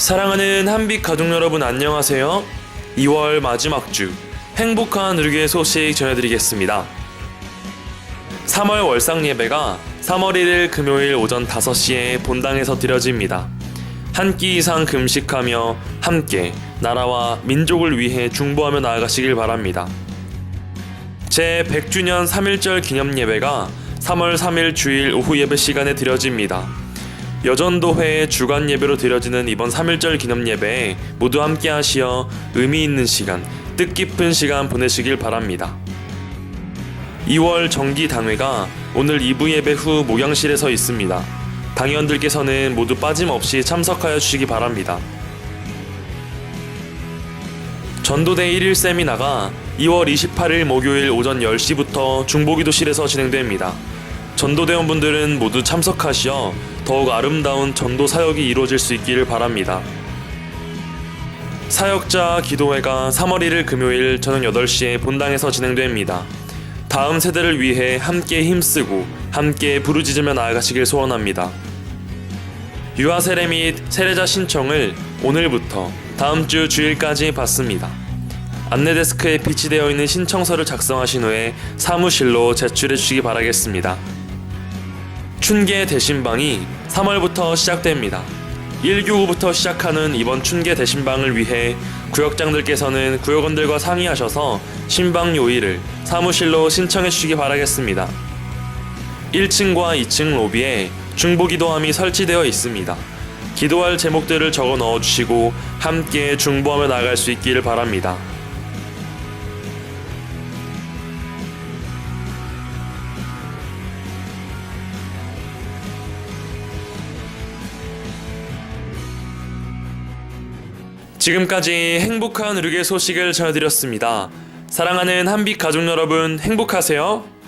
사랑하는 한빛 가족 여러분 안녕하세요. 2월 마지막 주 행복한 의료계 소식 전해드리겠습니다. 3월 월상 예배가 3월 1일 금요일 오전 5시에 본당에서 드려집니다. 한 끼 이상 금식하며 함께 나라와 민족을 위해 중보하며 나아가시길 바랍니다. 제 100주년 3.1절 기념 예배가 3월 3일 주일 오후 예배 시간에 드려집니다. 여전도회의 주간 예배로 드려지는 이번 3.1절 기념 예배에 모두 함께 하시어 의미 있는 시간, 뜻깊은 시간 보내시길 바랍니다. 2월 정기 당회가 오늘 2부 예배 후 목양실에서 있습니다. 당의원들께서는 모두 빠짐없이 참석하여 주시기 바랍니다. 전도대 1일 세미나가 2월 28일 목요일 오전 10시부터 중보기도실에서 진행됩니다. 전도대원분들은 모두 참석하시어 더욱 아름다운 전도 사역이 이루어질 수 있기를 바랍니다. 사역자 기도회가 3월 1일 금요일 저녁 8시에 본당에서 진행됩니다. 다음 세대를 위해 함께 힘쓰고 함께 부르짖으며 나아가시길 소원합니다. 유아 세례 및 세례자 신청을 오늘부터 다음 주 주일까지 받습니다. 안내 데스크에 비치되어 있는 신청서를 작성하신 후에 사무실로 제출해 주시기 바라겠습니다. 춘계 대신방이 3월부터 시작됩니다. 1교구부터 시작하는 이번 춘계 대신방을 위해 구역장들께서는 구역원들과 상의하셔서 신방 요일을 사무실로 신청해 주시기 바라겠습니다. 1층과 2층 로비에 중보 기도함이 설치되어 있습니다. 기도할 제목들을 적어 넣어 주시고 함께 중보하며 나갈 수 있기를 바랍니다. 지금까지 행복한 의료계 소식을 전해드렸습니다. 사랑하는 한빛 가족 여러분 행복하세요.